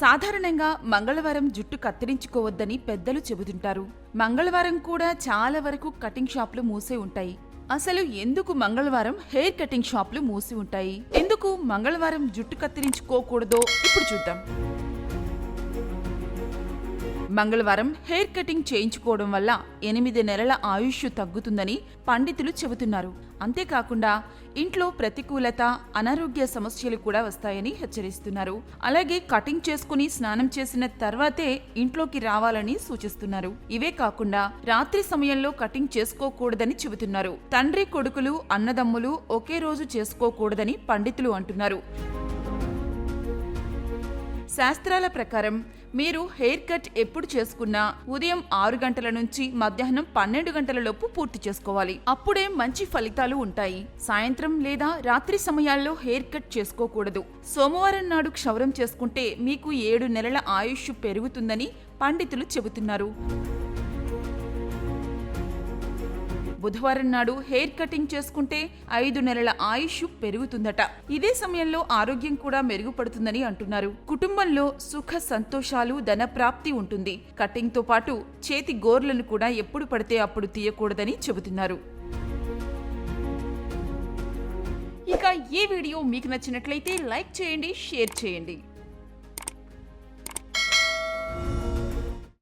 సాధారణంగా మంగళవారం జుట్టు కత్తిరించుకోవద్దని పెద్దలు చెబుతుంటారు. మంగళవారం కూడా చాలా వరకు కటింగ్ షాప్లు మూసే ఉంటాయి. అసలు ఎందుకు మంగళవారం హెయిర్ కటింగ్ షాప్లు మూసి ఉంటాయి? ఎందుకు మంగళవారం జుట్టు కత్తిరించుకోకూడదో ఇప్పుడు చూద్దాం. మంగళవారం హెయిర్ కటింగ్ చేయించుకోవడం వల్ల ఎనిమిది నెలల ఆయుష్ తగ్గుతుందని పండితులు చెబుతున్నారు. అంతేకాకుండా ఇంట్లో ప్రతికూలత అనారోగ్య సమస్యలు కూడా వస్తాయని హెచ్చరిస్తున్నారు. అలాగే కటింగ్ చేసుకుని స్నానం చేసిన తర్వాతే ఇంట్లోకి రావాలని సూచిస్తున్నారు. ఇవే కాకుండా రాత్రి సమయంలో కటింగ్ చేసుకోకూడదని చెబుతున్నారు. తండ్రి కొడుకులు అన్నదమ్ములు ఒకే రోజు చేసుకోకూడదని పండితులు అంటున్నారు. శాస్త్రాల ప్రకారం మీరు హెయిర్ కట్ ఎప్పుడు చేసుకున్నా ఉదయం ఆరు గంటల నుంచి మధ్యాహ్నం పన్నెండు గంటల లోపు పూర్తి చేసుకోవాలి. అప్పుడే మంచి ఫలితాలు ఉంటాయి. సాయంత్రం లేదా రాత్రి సమయాల్లో హెయిర్ కట్ చేసుకోకూడదు. సోమవారం నాడు క్షవరం చేసుకుంటే మీకు ఏడు నెలల ఆయుష్ పెరుగుతుందని పండితులు చెబుతున్నారు. బుధవారం నాడు హెయిర్ కటింగ్ చేసుకుంటే ఐదు నెలల ఆయుష్ పెరుగుతుందట. ఇదే సమయంలో ఆరోగ్యం కూడా మెరుగుపడుతుందని అంటున్నారు. కుటుంబంలో సుఖ సంతోషాలు ధనప్రాప్తి ఉంటుంది. కటింగ్తో పాటు చేతి గోర్లను కూడా ఎప్పుడు పడితే అప్పుడు తీయకూడదని చెబుతున్నారు. ఇక ఈ వీడియో మీకు నచ్చినట్లయితే లైక్ చేయండి షేర్ చేయండి.